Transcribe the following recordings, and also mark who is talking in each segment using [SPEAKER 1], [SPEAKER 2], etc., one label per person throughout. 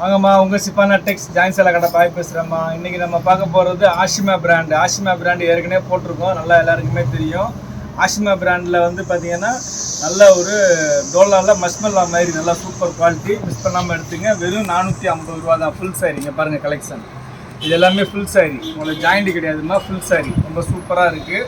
[SPEAKER 1] வாங்கம்மா உங்கள் சிப்பானா டெக்ஸ் ஜாயின் சேலை கடை பாய் பேசுகிறேம்மா இன்றைக்கி நம்ம பார்க்க போகிறது ஆஷிமா பிராண்டு ஆஷிமா பிராண்டு ஏற்கனவே போட்டிருக்கோம். நல்லா எல்லாருக்குமே தெரியும். ஆஷிமா பிராண்டில் வந்து பார்த்தீங்கன்னா நல்ல ஒரு டோலாவில் மஸ்மல்லா மாதிரி நல்லா சூப்பர் குவாலிட்டி மிஸ் பண்ணாமல் எடுத்துங்க. வெறும் நானூற்றி ஐம்பது ரூபா தான். ஃபுல் சாரி இங்கே பாருங்கள் கலெக்ஷன் இது எல்லாமே ஃபுல் சாரி உங்களுக்கு ஜாயிண்ட் கிடையாதுமா ஃபுல் சாரி ரொம்ப சூப்பராக இருக்குது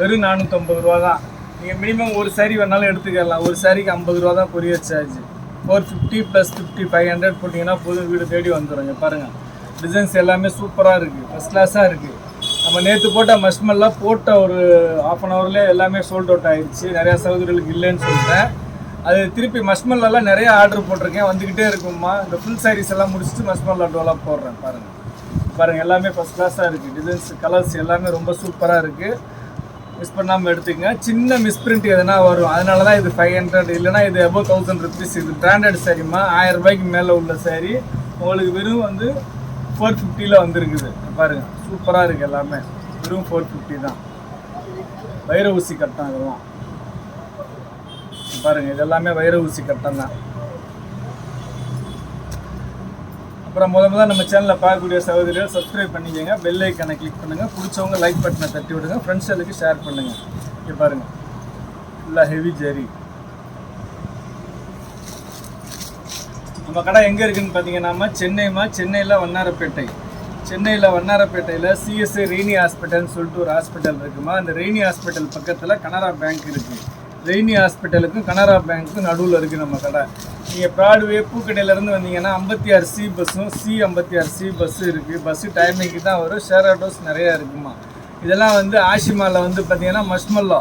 [SPEAKER 1] வெறும் நானூற்றம்பது ரூபா தான். நீங்கள் மினிமம் ஒரு சாரி வேணாலும் எடுத்துக்கலாம். ஒரு சாரிக்கு ஐம்பது ரூபா தான் courier charge four fifty plus fifty five hundred போட்டிங்கன்னா புது வீடு தேடி வந்துடுங்க பாருங்கள் டிசைன்ஸ் எல்லாமே சூப்பராக இருக்குது ஃபஸ்ட் கிளாஸாக இருக்குது நம்ம நேற்று போட்ட மஷ்மெல்லாம் போட்ட ஒரு ஆஃப் அன் ஹவர்லேயே எல்லாமே சோல்ட் அவுட் ஆகிடுச்சு நிறையா சகோதரிகளுக்கு இல்லைன்னு சொல்லிட்டேன். அது திருப்பி மஷ்மல்லாம் நிறைய ஆர்டர் போட்டிருக்கேன். வந்துக்கிட்டே இருக்கும்மா. இந்த ஃபுல் சாரீஸ் எல்லாம் முடிச்சுட்டு மஷ்மல்லா டோலாக போடுறேன் பாருங்கள் பாருங்கள் எல்லாமே ஃபஸ்ட் கிளாஸாக இருக்குது டிசைன்ஸ் கலர்ஸ் எல்லாமே ரொம்ப சூப்பராக இருக்குது மிஸ் பண்ணாமல் எடுத்துக்கங்க. சின்ன மிஸ்பிரிண்ட் எதனா வரும். அதனால தான் இது ஃபைவ் ஹண்ட்ரட் இல்லைனா இது அபவ் தௌசண்ட் ருபீஸ் இது பிராண்டட் சாரிம்மா ஆயிரம் ரூபாய்க்கு மேலே உள்ள சாரி உங்களுக்கு வெறும் வந்து ஃபோர் ஃபிஃப்டியில் வந்துருக்குது. பாருங்கள் சூப்பராக இருக்குது எல்லாமே. வெறும் ஃபோர் ஃபிஃப்டி தான். வைர ஊசி கட்டம் இதெல்லாம். பாருங்கள் இது எல்லாமே வைர ஊசி கட்டம் தான். அப்புறம் முத முதல் நம்ம சேனலில் பார்க்கக்கூடிய சகோதரிகள் சப்ஸ்கிரைப் பண்ணிக்கோங்க. பெல் ஐக்கனை கிளிக் பண்ணுங்கள் பிடிச்சவங்க லைக் பட்டனை தட்டி விடுங்க. ஃப்ரெண்ட்ஸுகளுக்கு ஷேர் பண்ணுங்கள் இங்கே பாருங்கள் ஃபுல்லாக ஹெவி ஜெரி நம்ம கடை எங்கே இருக்குதுன்னு பார்த்தீங்கன்னா சென்னைமா சென்னையில் வண்ணாரப்பேட்டை. சென்னையில் வண்ணாரப்பேட்டையில் சிஎஸ்ஐ ரெய்னி ஹாஸ்பிட்டல்னு சொல்லிட்டு ஒரு ஹாஸ்பிட்டல் இருக்குமா? அந்த ரெய்னி ஹாஸ்பிட்டல் பக்கத்தில் கனரா பேங்க் இருக்குது ரெய்னி ஹாஸ்பிட்டலுக்கும் கனரா பேங்க்கும் நடுவில் இருக்குது நம்ம கடை. நீங்கள் ப்ராட்வே பூக்கடையிலேருந்து வந்தீங்கன்னா ஐம்பத்தி ஆறு சி பஸ்ஸும் சி ஐம்பத்தி ஆறு சி பஸ்ஸும் இருக்குது பஸ்ஸு டைமிங்க்கு தான் வரும். ஷேர் ஆட்டோஸ் நிறையா இருக்குமா? இதெல்லாம் வந்து ஆஷிமாவில் வந்து பார்த்தீங்கன்னா மஷ்மல்லா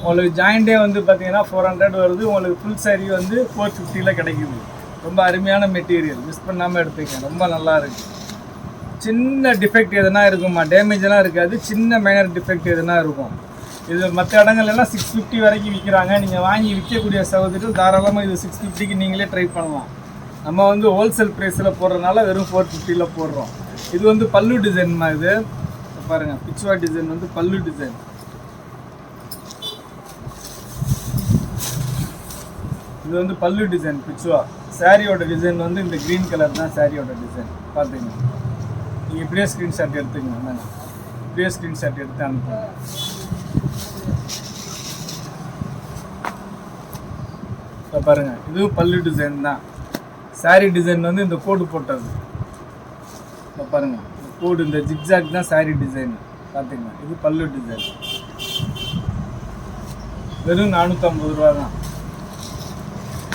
[SPEAKER 1] உங்களுக்கு ஜாயிண்டே வந்து பார்த்தீங்கன்னா ஃபோர் ஹண்ட்ரட் வருது. உங்களுக்கு ஃபுல் சாரி வந்து ஃபோர் ஃபிஃப்டியில் கிடைக்குது. ரொம்ப அருமையான மெட்டீரியல் மிஸ் பண்ணாமல் எடுப்பீங்க ரொம்ப நல்லா இருக்குது சின்ன டிஃபெக்ட் எதுனா இருக்குமா? டேமேஜெலாம் இருக்காது. சின்ன மைனர் டிஃபெக்ட் எதுனா இருக்கும்? இது மற்ற இடங்கள்லாம் சிக்ஸ் ஃபிஃப்டி வரைக்கும் விற்கிறாங்க நீங்கள் வாங்கி விற்கக்கூடிய சகோதரிகள் தாராளமாக இது சிக்ஸ் ஃபிஃப்டிக்கு நீங்களே ட்ரை பண்ணலாம். நம்ம வந்து ஹோல்சேல் ப்ரைஸில் போடுறதுனால வெறும் ஃபோர் ஃபிஃப்டியில் போடுறோம். இது வந்து பல்லு டிசைன்மா இது? பாருங்கள் பிச்சுவா டிசைன் வந்து பல்லு டிசைன் இது வந்து பல்லு டிசைன் பிச்சுவா. சாரியோட டிசைன் வந்து இந்த க்ரீன் கலர் தான் சாரியோட டிசைன் பார்த்துங்க நீங்கள் இப்படியே ஸ்க்ரீன்ஷாட் எடுத்துக்கங்க நாங்கள் இப்படியே ஸ்க்ரீன்ஷாட் எடுத்து அனுப்புங்க. இப்போ பாருங்கள் இதுவும் பல்லு டிசைன் தான். சாரீ டிசைன் வந்து இந்த கோடு போட்டது. இப்போ பாருங்கள் இந்த கோடு இந்த ஜிக்ஜாக் தான் சாரீ டிசைன் பார்த்தீங்கன்னா இது பல்லு டிசைன் வெறும் நானூற்றம்பது ரூபா தான்.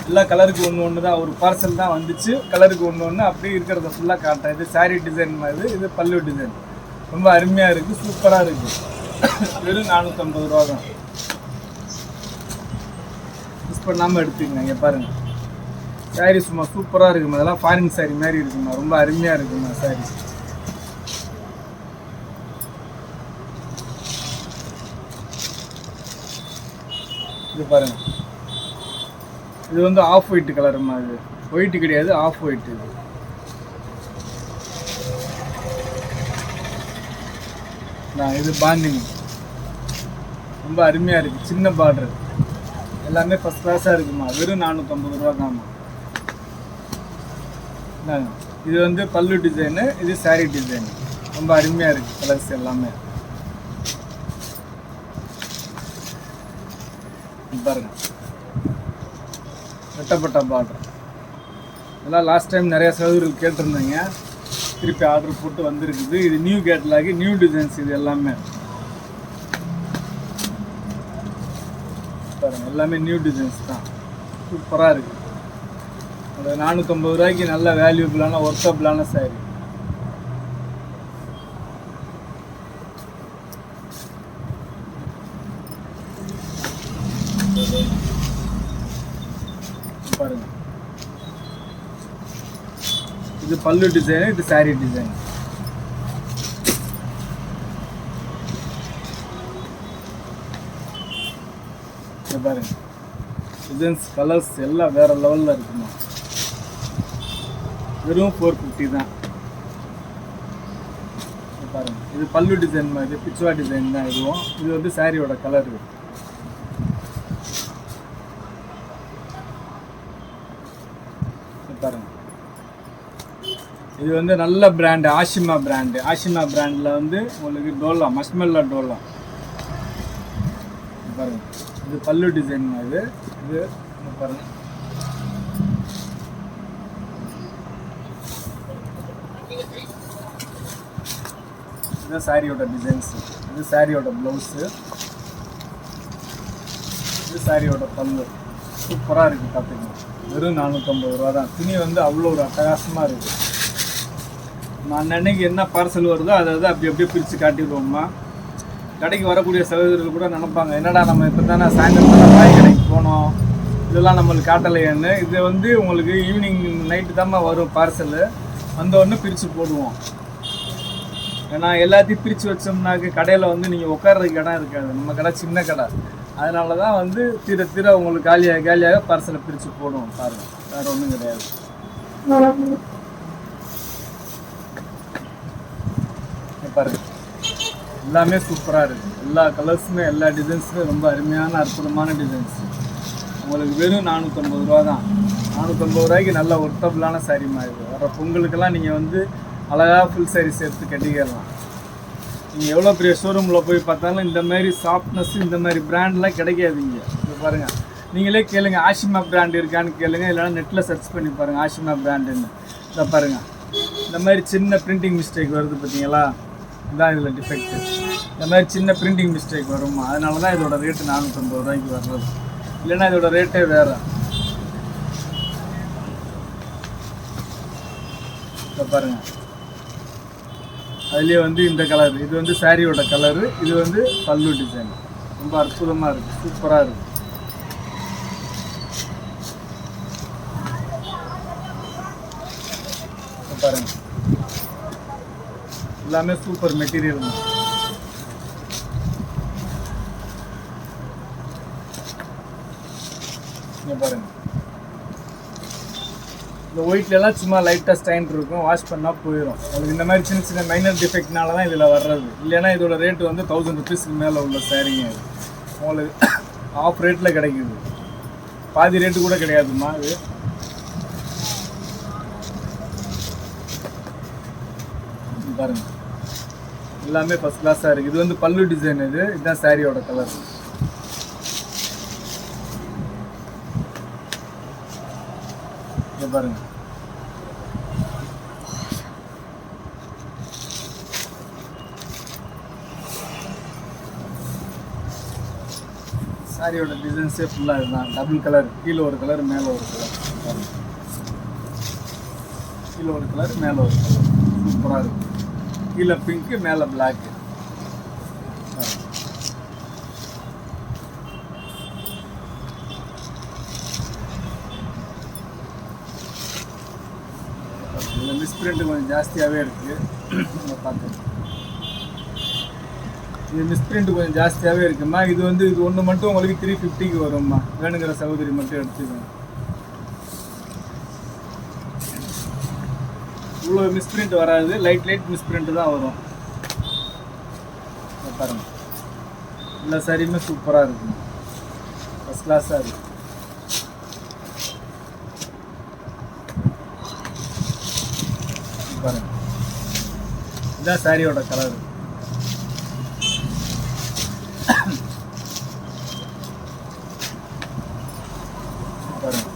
[SPEAKER 1] எல்லா கலருக்கு ஒன்று ஒன்று தான் ஒரு பார்சல் தான் வந்துச்சு. கலருக்கு ஒன்று ஒன்று அப்படியே இருக்கிறத ஃபுல்லாக காட்டுறேன். இது சாரீ டிசைன் மாதிரி இது? பல்லு டிசைன் ரொம்ப அருமையாக இருக்குது சூப்பராக இருக்குது வெறும் நானூற்றம்பது ரூபா தான். மிஸ் பண்ணாமல் எடுத்துக்கங்க இங்கே பாருங்கள் சாரி சும்மா சூப்பராக இருக்குமா அதெல்லாம் ஃபாரின் சாரி மாதிரி இருக்குமா ரொம்ப அருமையாக இருக்குமா சாரி இது பாருங்கள் இது வந்து ஆஃப் ஒயிட் கலருமா இது. ஒயிட் கிடையாது ஆஃப் ஒயிட் இது. நான் இது பாண்டிங் ரொம்ப அருமையாக இருக்குது சின்ன பார்டர் எல்லாமே ஃபஸ்ட் கிளாஸாக இருக்குமா? வெறும் நானூற்றம்பது ரூபா தான்மா இந்தாங்க. இது வந்து பல்லு டிசைனு இது saree டிசைன் ரொம்ப அருமையாக இருக்குது கலர்ஸ் எல்லாமே. பாருங்க. வெட்டப்பட்ட பார்டர் இதெல்லாம் லாஸ்ட் டைம் நிறையா சகோதரர்கள் கேட்டிருந்தீங்க. திருப்பி ஆர்டர் போட்டு வந்திருக்குது. இது நியூ கேட்லாகி நியூ டிசைன்ஸ் இது எல்லாமே. பாருங்கள் எல்லாமே நியூ டிசைன்ஸ் தான். சூப்பராக இருக்குது அந்த நானூற்றம்பது ரூபாய்க்கு நல்ல வேல்யூபிளான ஒர்த்தபிளான சாரி பாருங்க. இது பல்லு டிசைன் இது சாரி டிசைன் இது பாருங்க டிசைன்ஸ் கலர்ஸ் எல்லாம் வேற லெவலில் இருக்குமா? வெறும் ஃபோர் ஃபிஃப்டி தான். பாருங்கள் பாருங்க. இது பல்லு டிசைன் மாதிரி பிச்சுவா டிசைன் தான் இதுவும். இது வந்து சாரியோட கலர் பாருங்க. இது வந்து நல்ல பிராண்டு ஆஷிமா பிராண்டு ஆஷிமா பிராண்டில் வந்து உங்களுக்கு டோலா மஸ்மெல்லா டோலா. பாருங்க. இது பல்லு டிசைன் மாதிரி இது இங்க பாருங்க. இதுதான் சாரியோட டிசைன்ஸ் இது சாரியோட ப்ளவுஸு இது சாரியோட பல்லு. சூப்பராக இருக்குது பார்த்துக்கங்க வெறும் நானூற்றம்பது ரூபா தான். துணி வந்து அவ்வளோ ஒரு அட்டகாசமாக இருக்குது நான் அன்னன்னைக்கு என்ன பார்சல் வருதோ அதை வந்து அப்படி அப்படியே பிரித்து காட்டிடுவோம்மா. கடைக்கு வரக்கூடிய சகோதரர்கள் கூட நினைப்பாங்க என்னடா நம்ம இப்போ தானே சாயந்தரம் காய் போனோம். இதெல்லாம் நம்மளுக்கு காட்டலையேன்னு. இது வந்து உங்களுக்கு ஈவினிங் நைட்டு தாம்மா வரும் பார்சலு வந்த பிரித்து போடுவோம். ஏன்னா எல்லாத்தையும் பிரித்து வச்சோம்னாக்கு கடையில் வந்து நீங்கள் உட்கார்றதுக்கு இடம் இருக்காது. நம்ம கடை சின்ன கடை. அதனால தான் வந்து தீர தீர உங்களுக்கு காலியாக காலியாக பார்சலை பிரித்து போடுவோம் பாருங்க. வேறு ஒன்றும் கிடையாது. பாருங்கள் எல்லாமே சூப்பராக இருக்குது எல்லா கலர்ஸுமே எல்லா டிசைன்ஸுமே ரொம்ப அருமையான அற்புதமான டிசைன்ஸ் உங்களுக்கு வெறும் நானூற்றம்பது ரூபா தான். நானூற்றம்பது ரூபாய்க்கு நல்ல ஒர்த்தபிளான சாரீமா இது. வர பொங்கலுக்கெல்லாம் நீங்கள் வந்து அழகாக ஃபுல் சாரீஸ் சேர்த்து கட்டிக்கிடலாம் நீங்கள் எவ்வளோ பெரிய ஷோரூமில் போய் பார்த்தாலும் இந்த மாதிரி சாஃப்ட்னஸ் இந்த மாதிரி பிராண்ட்லாம் கிடைக்காதுங்க. இப்போ பாருங்கள் நீங்களே கேளுங்க ஆஷிமா பிராண்ட் இருக்கான்னு கேளுங்க. இல்லைனா நெட்டில் சர்ச் பண்ணி பாருங்கள் ஆஷிமா பிராண்டுன்னு இதை பாருங்கள் இந்த மாதிரி சின்ன பிரிண்டிங் மிஸ்டேக் வருது பார்த்தீங்களா? இதான் இதில் டிஃபெக்ட் இந்த மாதிரி சின்ன பிரிண்டிங் மிஸ்டேக் வருமா. அதனால தான் இதோட ரேட்டு நானூற்றம்பது ரூபாய்க்கு வர்றது. இல்லைன்னா இதோட ரேட்டே வேறு. இதை பாருங்கள் அதுலேயே வந்து இந்த கலர் இது வந்து சாரியோட கலரு இது வந்து பல்லு டிசைன் ரொம்ப அற்புதமாக இருக்குது சூப்பராக இருக்குது இதை பாருங்க எல்லாமே சூப்பர் மெட்டீரியல் இங்க பாருங்க. இந்த ஒயிட்ல எல்லாம் சும்மா லைட்டாக ஸ்டைன் இருக்கும். வாஷ் பண்ணால் போயிடும் உங்களுக்கு இந்த மாதிரி சின்ன சின்ன மைனர் டிஃபெக்ட்னால தான் இதில் வர்றது. இல்லைன்னா இதோட ரேட் வந்து தௌசண்ட் ருபீஸ்க்கு மேலே உள்ள சாரீங்க இது. உங்களுக்கு ஆஃப் ரேட்டில் கிடைக்குது. பாதி ரேட்டு கூட கிடையாதுமா இது. இது பாருங்க. எல்லாமே ஃபஸ்ட் கிளாஸாக இருக்குது இது வந்து பல்லு டிசைன் இது. இதுதான் சாரியோட கலர் பாருங்க. சாரியோட டிசைன்ஸே ஃபுல்லாக இதுதான். டபுள் கலர் கீழே ஒரு கலர் மேலே ஒரு கலர் கீழே ஒரு கலர் மேலே ஒரு கலர் சூப்பராக இருக்கும் கீழே பிங்க்கு மேலே பிளாக்கு இதில் மிஸ்பிரிண்ட் கொஞ்சம் ஜாஸ்தியாகவே இருக்குது பார்த்துக்கலாம் இது மிஸ்பிரிண்ட் கொஞ்சம் ஜாஸ்தியாகவே இருக்கும்மா இது வந்து இது ஒன்று மட்டும் உங்களுக்கு த்ரீ ஃபிஃப்டிக்கு வரும்மா. வேணுங்கிற சகோதரி மட்டும் எடுத்துக்கோங்க. இவ்வளோ மிஸ்பிரிண்ட் வராது. லைட் லைட் மிஸ்பிரிண்ட் தான் வரும். இதை பாருங்க. எல்லா சாரியுமே சூப்பராக இருக்கும் ஃபஸ்ட் கிளாஸாக இருக்குது பாருங்க. இதான் சாரியோட கலர் பாருங்க.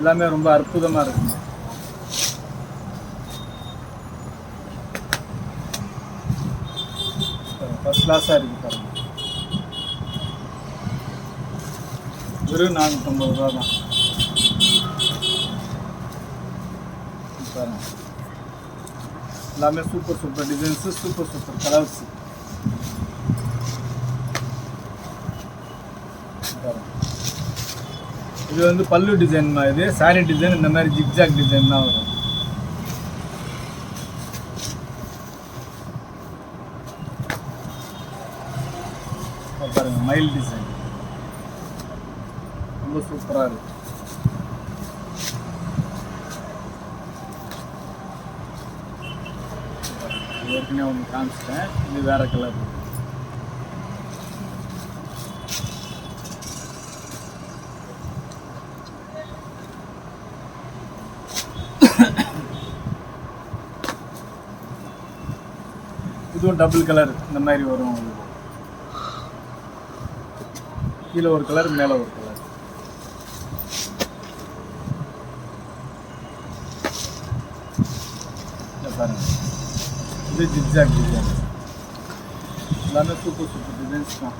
[SPEAKER 1] எல்லாமே ரொம்ப அற்புதமாக இருக்குங்க கிளாஸாக இருக்குது பாருங்க. வெறும் நானூற்றம்பது ரூபா தான். பாருங்க. எல்லாமே super super designs super super colours இது வந்து பல்லு டிசைன் இது சாரி டிசைன் இந்த மாதிரி ஜிக்ஜாக் டிசைன் தான் வரும். பாருங்கள் மயில் டிசைன் ரொம்ப சூப்பராக இருக்குது ஏற்கனவே ஒன்று காமிச்சிட்டேன் இது வேறு கலர் இதுவும் டபுள் கலர் இந்த மாதிரி வரும் கீழே ஒரு கலர் மேலே ஒரு கலர் பாருங்க. இது ஜிக்ஜாக் டிசைன் எல்லாமே சூப்பர் சூப்பர் டிசைன்ஸ் தான்.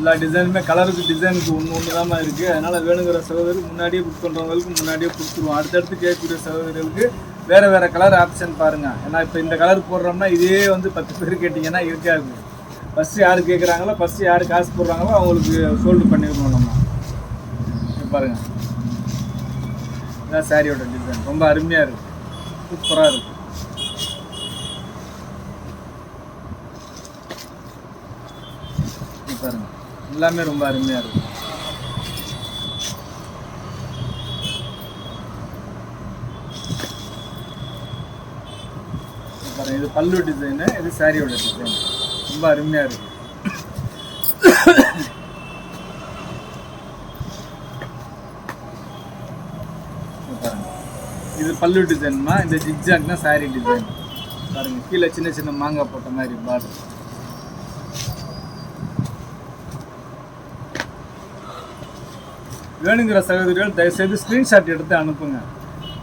[SPEAKER 1] எல்லா டிசைனுமே கலருக்கு டிசைனுக்கு ஒன்று ஒன்று தான் இருக்குது அதனால் வேணுங்கிற சகோதரருக்கு முன்னாடியே புக் பண்ணுறவங்களுக்கு முன்னாடியே கொடுத்துருவோம். அடுத்தடுத்து கேட்கக்கூடிய சகோதரர்களுக்கு வேறு வேறு கலர் ஆப்ஷன் பாருங்கள் ஏன்னா இப்போ இந்த கலர் போடுறோம்னா இதே வந்து பத்து பேர் கேட்டிங்கன்னா இருக்காது. ஃபஸ்ட்டு யார் கேட்குறாங்களோ ஃபஸ்ட்டு யார் காசு போடுறாங்களோ அவங்களுக்கு சோல்டு பண்ணிடுவோம் நம்ம. பாருங்கள் இதான் சாரியோட டிசைன் ரொம்ப அருமையாக இருக்குது சூப்பராக இருக்குது இங்க பாருங்க எல்லாமே ரொம்ப அருமையாக இருக்கும் பாருங்க இது பல்லு டிசைனு இது சாரியோட டிசைன் ரொம்ப அருமையாக இருக்கு. இது பல்லு டிசைன்மா இந்த ஜிக்ஜாக்னா சாரி டிசைன் பாருங்க கீழே சின்ன சின்ன மாங்காய் போட்ட மாதிரி பார்டர் வேணுங்கிற சகோதரிகள் தயவுசெய்து ஸ்க்ரீன்ஷாட் எடுத்து அனுப்புங்க.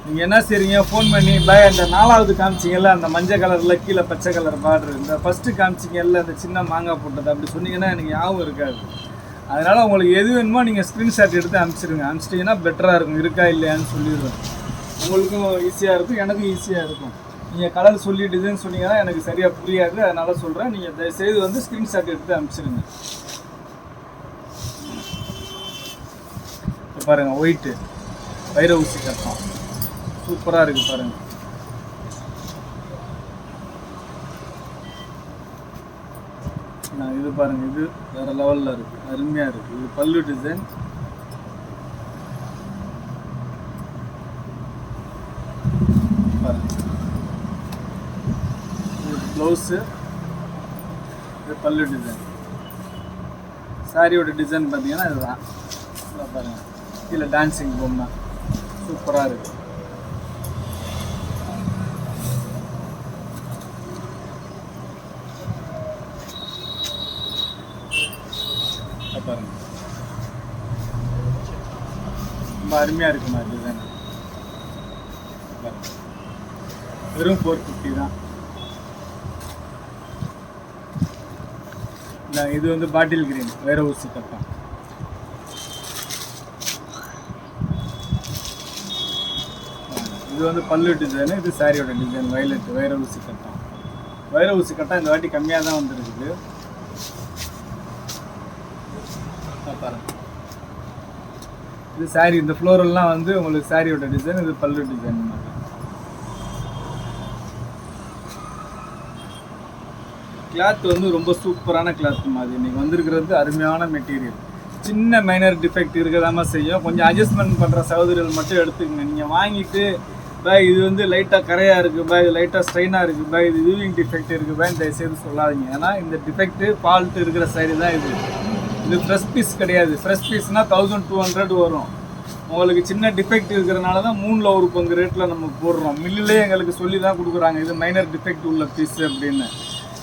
[SPEAKER 1] நீங்கள் என்ன செய்றீங்க? ஃபோன் பண்ணி பாய் அந்த நாலாவது காமிச்சிங்கல்ல அந்த மஞ்சள் கலரில் கீழே பச்சை கலர் பார்டர் இந்த ஃபஸ்ட்டு காமிச்சிங்கல்ல அந்த சின்ன மாங்காய் போட்டது. அப்படி சொன்னீங்கன்னா எனக்கு ஞாபகம் இருக்காது. அதனால் உங்களுக்கு எது வேணுமோ நீங்கள் ஸ்க்ரீன்ஷாட் எடுத்து அனுப்பிச்சிடுங்க அனுப்பிச்சிட்டிங்கன்னா பெட்டராக இருக்கும். இருக்கா இல்லையான்னு சொல்லிடுவேன். உங்களுக்கும் ஈஸியாக இருக்கும். எனக்கும் ஈஸியாக இருக்கும். நீங்கள் கலர் சொல்லிட்டுதுன்னு சொன்னீங்கன்னா எனக்கு சரியாக புரியாது. அதனால் சொல்கிறேன் நீங்கள் தயவுசெய்து வந்து ஸ்க்ரீன்ஷாட் எடுத்து அனுப்பிச்சிடுங்க பாருங்கள் பாருங்க ஒயிட்டு வைர ஊசி கட்டம். சூப்பராக இருக்கு பாருங்க. நான் இது பாருங்க இது வேற லெவலில் இருக்கு. அருமையாக இருக்கு. இது பல்லு டிசைன் பாருங்கள் இது ப்ளவுஸு இது பல்லு டிசைன் சாரியோட டிசைன் பார்த்தீங்கன்னா இதுதான். இதை பாருங்க. கீழே டான்சிங் பொம்மை சூப்பராக இருக்கு. பாருங்க. ரொம்ப அருமையாக இருக்குமா டிசைன் வெறும் ஃபோர் ஃபிஃப்டி தான். இது வந்து பாட்டில் கிரீன் வேற ஊசி கட்டம் இது வந்து பல்லு டிசைனு இது சாரியோட டிசைன் வயலட் வைர ஊசி கட்டம். வைர ஊசி கட்டம் இந்த வாட்டி கம்மியாக தான் வந்துருக்குது. பாருங்க. இது சாரி இந்த ஃப்ளோரெல்லாம் வந்து உங்களுக்கு சாரியோட டிசைன் இது பல்லு டிசைன் மாதிரி கிளாத் வந்து ரொம்ப சூப்பரான கிளாத் மாதிரி இன்னைக்கு வந்திருக்கிறது அருமையான மெட்டீரியல் சின்ன மைனர் டிஃபெக்ட் இருக்கதாம செய்யும். கொஞ்சம் அட்ஜஸ்ட்மெண்ட் பண்ணுற சகோதரிகள் மட்டும் எடுத்துக்கங்க. நீங்கள் வாங்கிட்டு பா இது வந்து லைட்டாக கரையாக இருக்குது பாய் இது லைட்டாக ஸ்ட்ரெயினாக இருக்குது பாய் இது வியூவிங் டிஃபெக்ட் இருக்குது பாய் சைடு சொல்லாதீங்க. ஏன்னா இந்த டிஃபெக்ட்டு ஃபால்ட் இருக்கிற சைடு தான் இது. இது ஃப்ரெஷ் பீஸ் கிடையாது. ஃப்ரெஷ் பீஸ்னால் தௌசண்ட் டூ ஹண்ட்ரட் வரும். உங்களுக்கு சின்ன டிஃபெக்ட் இருக்கிறனால தான் மூணில் ஒரு பங்கு ரேட்டில் நம்ம போடுறோம். மில்லுலேயே எங்களுக்கு சொல்லி தான் கொடுக்குறாங்க இது மைனர் டிஃபெக்ட் உள்ள பீஸ் அப்படின்னு.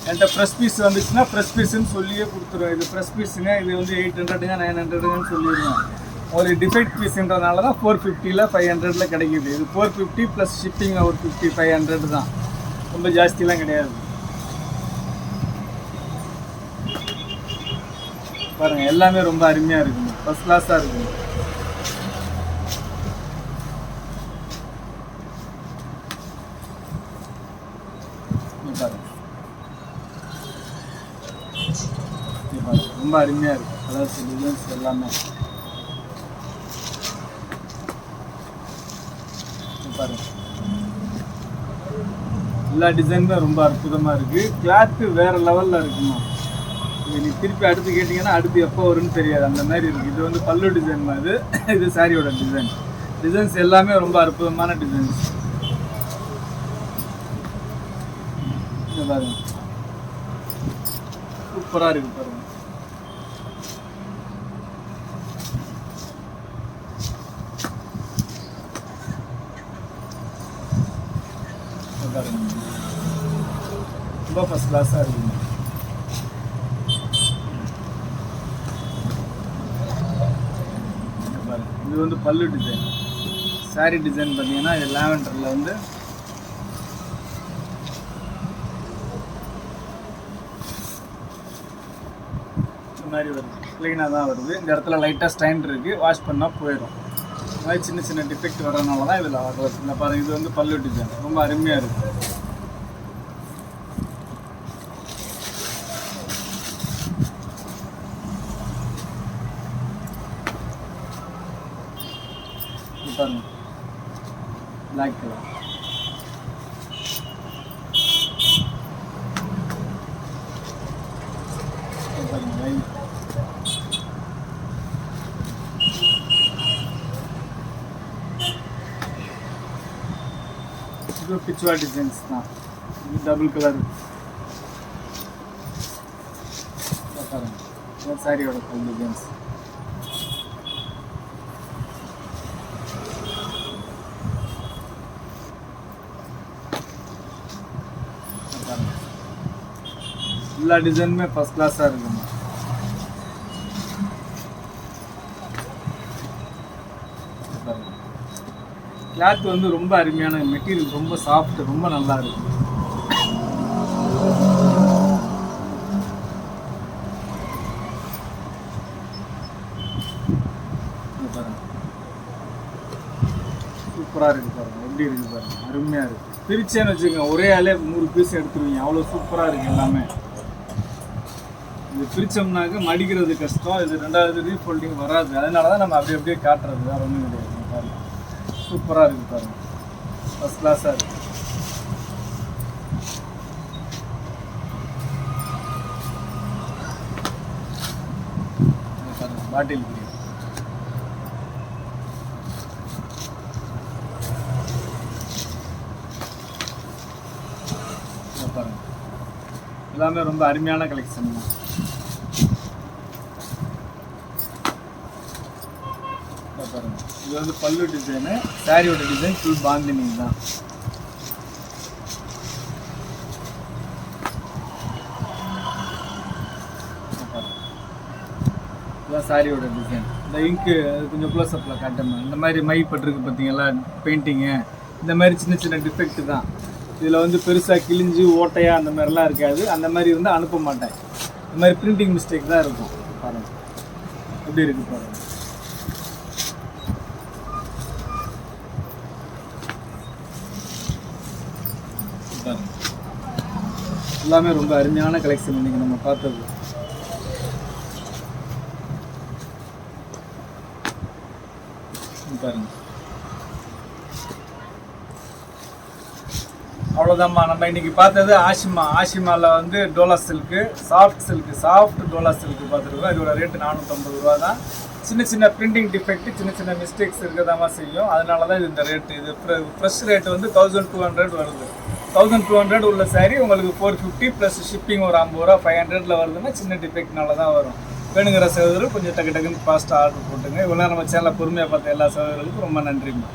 [SPEAKER 1] என்கிட்ட ஃப்ரெஷ் பீஸ் வந்துச்சுன்னா ஃப்ரெஷ் பீஸ்ன்னு சொல்லியே கொடுத்துருவேன் இது ஃப்ரெஷ் பீஸுங்க இது வந்து எயிட் ஹண்ட்ரடுங்க நைன் ஹண்ட்ரடுங்கன்னு சொல்லிடுவேன் ஒரு டிஃபெக்ட் பீஸ்ன்றதுனால தான் ஃபோர் ஃபிஃப்டியில் ஃபைவ் ஹண்ட்ரடில் கிடைக்குது. இது ஃபோர் ஃபிஃப்டி ப்ளஸ் ஷிப்பிங் ஒரு ஃபிஃப்டி ஃபைவ் ஹண்ட்ரட் தான். ரொம்ப ஜாஸ்திலாம் கிடையாது. பாருங்கள் எல்லாமே ரொம்ப அருமையாக இருக்குங்க. ஃபஸ்ட் கிளாஸாக இருக்குங்க. ரொம்ப அருமையாக இருக்கும் கலர்ஸ் டிசைன்ஸ் எல்லாமே. பாருங்க. எல்லா டிசைனுமே ரொம்ப அற்புதமாக இருக்கு. கிளாத்து வேற லெவலில் இருக்குமா? இது நீ திருப்பி அடுத்து கேட்டிங்கன்னா அடுத்து எப்போ வரும்னு தெரியாது. அந்த மாதிரி இருக்குது இது வந்து பல்லு டிசைன் மாதிரி இது? சாரியோட டிசைன் டிசைன்ஸ் எல்லாமே ரொம்ப அற்புதமான டிசைன்ஸ் பாருங்க. சூப்பராக இருக்கு பாருங்கள் இங்க பாருங்க ரொம்ப ஃபஸ்ட் கிளாஸாக இருக்குங்க இது வந்து பல்லு டிசைன் saree டிசைன் பார்த்தீங்கன்னா இது லாவெண்டரில் வந்து இந்த மாதிரி வருது. க்ளீனாக தான் வருது. இந்த இடத்துல லைட்டாக ஸ்டைண்ட் இருக்குது வாஷ் பண்ணால் போயிடும். இந்த மாதிரி சின்ன சின்ன டிஃபெக்ட் வரனால தான் இதில் வர்றது இந்த பாருங்கள் இது வந்து பல்லு டிசைன் ரொம்ப அருமையாக இருக்குது இது பாருங்க பிளாக் கலர் பாருங்க line. இது பிச்சுவா டிசைன்ஸ் தான் இது டபுள் கலர் பாருங்க சாரியோட கல் டிசைன்ஸ் பாருங்க எல்லா டிசைனுமே ஃபர்ஸ்ட் கிளாஸாக இருக்குங்க கிளாத் வந்து ரொம்ப அருமையான மெட்டீரியல் ரொம்ப சாஃப்ட் ரொம்ப நல்லா இருக்கும் சூப்பராக இருக்குது பாருங்கள் எப்படி இருக்குது பாருங்கள் அருமையாக இருக்குது பிரிச்சேன்னு வச்சுக்கோங்க ஒரே ஆளே நூறு பீஸ் எடுத்துருவீங்க. அவ்வளோ சூப்பராக இருக்குது எல்லாமே. இது பிரித்தோம்னாக்க மடிக்கிறது கஷ்டம் இது ரெண்டாவது ரீஃபோல்டிங் வராது. அதனால தான் நம்ம அப்படி அப்படியே காட்டுறது. வேறு ஒன்றும் கிடையாது. பாருங்கள் சூப்பராக இருக்குது பாருங்கள் ஃபஸ்ட் கிளாஸாக இருக்குது பாட்டில் கிரீன் பாருங்க. எல்லாமே ரொம்ப அருமையான கலெக்ஷன் தான் இங்க பாருங்க இது வந்து பல்லு டிசைனு சாரியோட டிசைன் ஃபுல் பாந்தினி தான். இங்க இதுதான் சாரியோட டிசைன் இந்த இங்கு கொஞ்சம் க்ளோஸ்அப்பில் காட்டணும் இந்த மாதிரி மை பட்டிருக்கு பார்த்தீங்களா பெயிண்டிங்கு இந்த மாதிரி சின்ன சின்ன டிஃபெக்ட் தான். இதில் வந்து பெருசாக கிழிஞ்சு ஓட்டையாக அந்த மாதிரிலாம் இருக்காது. அந்த மாதிரி இருந்தால் அனுப்ப மாட்டேன். இந்த மாதிரி பிரிண்டிங் மிஸ்டேக் தான் இருக்கும். பாருங்கள் எப்படி இருக்கு பாருங்கள் பாருங்க. எல்லாமே ரொம்ப அருமையான கலெக்ஷன் இன்றைக்கி நம்ம பார்த்தது. இங்க பாருங்க. அவ்வளோதாம்மா நம்ம இன்றைக்கி பார்த்தது ஆஷிமா. ஆஷிமாவில் வந்து Dola silk soft silk soft Dola silk பார்த்துருக்கோம். இதோட ரேட்டு நானூற்றம்பது ரூபா தான் சின்ன சின்ன பிரிண்டிங் டிஃபெக்ட் சின்ன சின்ன மிஸ்டேக்ஸ் இருக்கதாமா செய்யும். அதனால தான் இது இந்த ரேட்டு இது ஃப்ரெஷ் ரேட் வந்து தௌசண்ட் டூ ஹண்ட்ரட் வருது. தௌசண்ட் டூ ஹண்ட்ரட் உள்ள saree உங்களுக்கு ஃபோர் ஃபிஃப்டி ப்ளஸ் ஷிப்பிங் ஒரு ஐம்பது ரூபா ஃபைவ் ஹண்ட்ரட்ல வருதுன்னா சின்ன டிஃபெக்ட்னால தான் வரும். வேணுங்கிற சகோதரர் கொஞ்சம் டக்கு டக்குன்னு ஃபாஸ்ட்டாக ஆர்டர் போட்டுங்க. இவ்வளோ நம்ம சேனலை பொறுமையாக பார்த்த எல்லா சகோதரர்களுக்கும் ரொம்ப நன்றிம்மா.